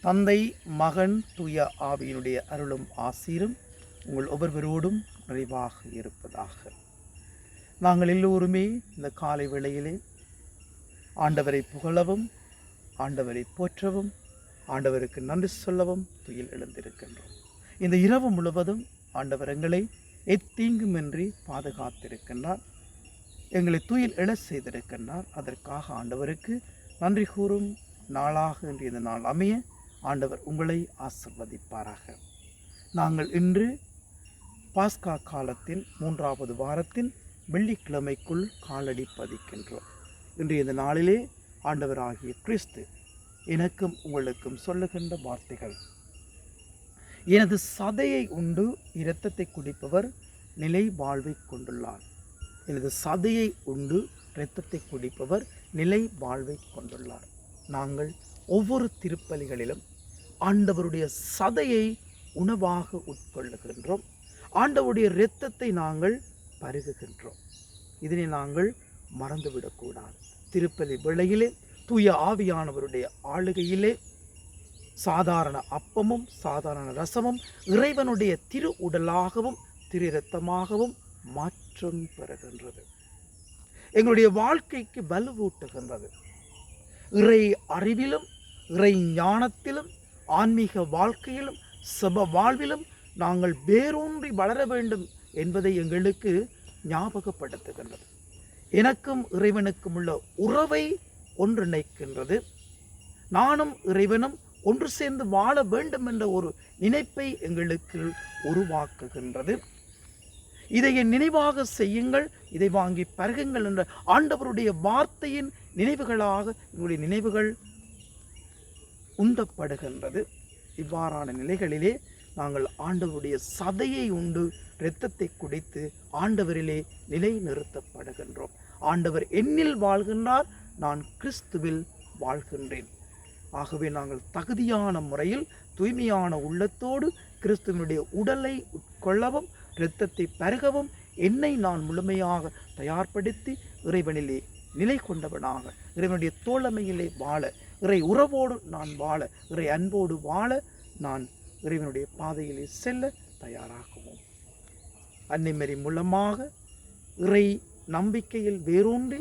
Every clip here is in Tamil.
தந்தை மகன் தூய ஆவியினுடைய அருளும் ஆசீரும் உங்கள் ஒவ்வொருவரோடும் நிறைவாக இருப்பதாக. நாங்கள் எல்லோருமே இந்த காலை வேளையிலே ஆண்டவரை புகழவும் ஆண்டவரை போற்றவும் ஆண்டவருக்கு நன்றி சொல்லவும் துயில் எழுந்திருக்கின்றோம். இந்த இரவு முழுவதும் ஆண்டவர் எங்களை எத்தீங்குமின்றி பாதுகாத்திருக்கின்றார். எங்களை துயில் எழ செய்திருக்கின்றார். அதற்காக ஆண்டவருக்கு நன்றி கூறும் நாளாக இன்றைய இந்த நாள் அமைய. ஆண்டவர் உங்களை ஆசிர்வதிப்பாராக. நாங்கள் இன்று பாஸ்கா காலத்தின் மூன்றாவது வாரத்தின் வெள்ளிக்கிழமைக்குள் காலடி பதிக்கின்றோம். இன்றைய இந்த நாளிலே ஆண்டவராகிய கிறிஸ்து எனக்கும் உங்களுக்கும் சொல்லுகின்ற வார்த்தைகள். எனது சதையை உண்டு இரத்தத்தை குடிப்பவர் நிலை வாழ்வை கொண்டுள்ளார். எனது சதையை உண்டு இரத்தத்தை குடிப்பவர் நிலை வாழ்வை கொண்டுள்ளார். நாங்கள் ஒவ்வொரு திருப்பலிகளிலும் ஆண்டவருடைய சதையை உணவாக உட்கொள்ளுகின்றோம். ஆண்டவருடைய இரத்தத்தை நாங்கள் பருகுகின்றோம். இதனை நாங்கள் மறந்துவிடக்கூடாது. திருப்பலி வேளையிலே தூய ஆவியானவருடைய ஆளுகையிலே சாதாரண அப்பமும் சாதாரண ரசமும் இறைவனுடைய திரு உடலாகவும் திரு இரத்தமாகவும் மாற்றம் பெறுகின்றது. எங்களுடைய வாழ்க்கைக்கு வலுவூட்டுகின்றது. இறை அறிவிலும் இறை ஞானத்திலும் ஆன்மீக வாழ்க்கையிலும் சப வாழ்விலும் நாங்கள் வேரூன்றி வளர வேண்டும் என்பதை எங்களுக்கு ஞாபகப்படுத்துகின்றது. எனக்கும் இறைவனுக்கும் உள்ள உறவை ஒன்றிணைக்கின்றது. நானும் இறைவனும் ஒன்று சேர்ந்து வாழ வேண்டும் என்ற ஒரு நினைப்பை எங்களுக்கு உருவாக்குகின்றது. இதை என் நினைவாக செய்யுங்கள் இதை வாங்கி பருகுங்கள் என்ற ஆண்டவருடைய வார்த்தையின் நினைவுகளாக எங்களுடைய நினைவுகள் உந்தப்படுகின்றது. இவ்வாறான நிலைகளிலே நாங்கள் ஆண்டவருடைய சதையை உண்டு இரத்தத்தை குடித்து ஆண்டவரிலே நிலை நிறுத்தப்படுகின்றோம் ஆண்டவர் என்னில் வாழ்கின்றார் நான் கிறிஸ்துவில் வாழ்கின்றேன். ஆகவே நாங்கள் தகுதியான முறையில் தூய்மையான உள்ளத்தோடு கிறிஸ்துவனுடைய உடலை உட்கொள்ளவும் இரத்தத்தை பருகவும் என்னை நான் முழுமையாக தயார்படுத்தி இறைவனிலே நிலை கொண்டவனாக இறைவனுடைய தோழமையிலே வாழ இறை உறவோடு நான் வாழ இறை அன்போடு வாழ நான் இறைவனுடைய பாதையிலே செல்ல தயாராகவும். அன்னைமரி மூலமாக இறை நம்பிக்கையில் வேரூன்றி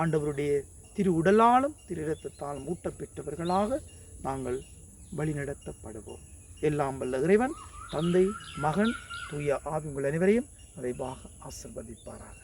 ஆண்டவருடைய திரு உடலாலும் திரு இரத்தத்தாலும் மூட்டப்பெற்றவர்களாக நாங்கள் வழிநடத்தப்படுவோம். எல்லாம் வல்ல இறைவன் தந்தை மகன் தூய ஆவி உங்கள் அனைவரையும் நிறைவாக ஆசிர்வதிப்பாராக.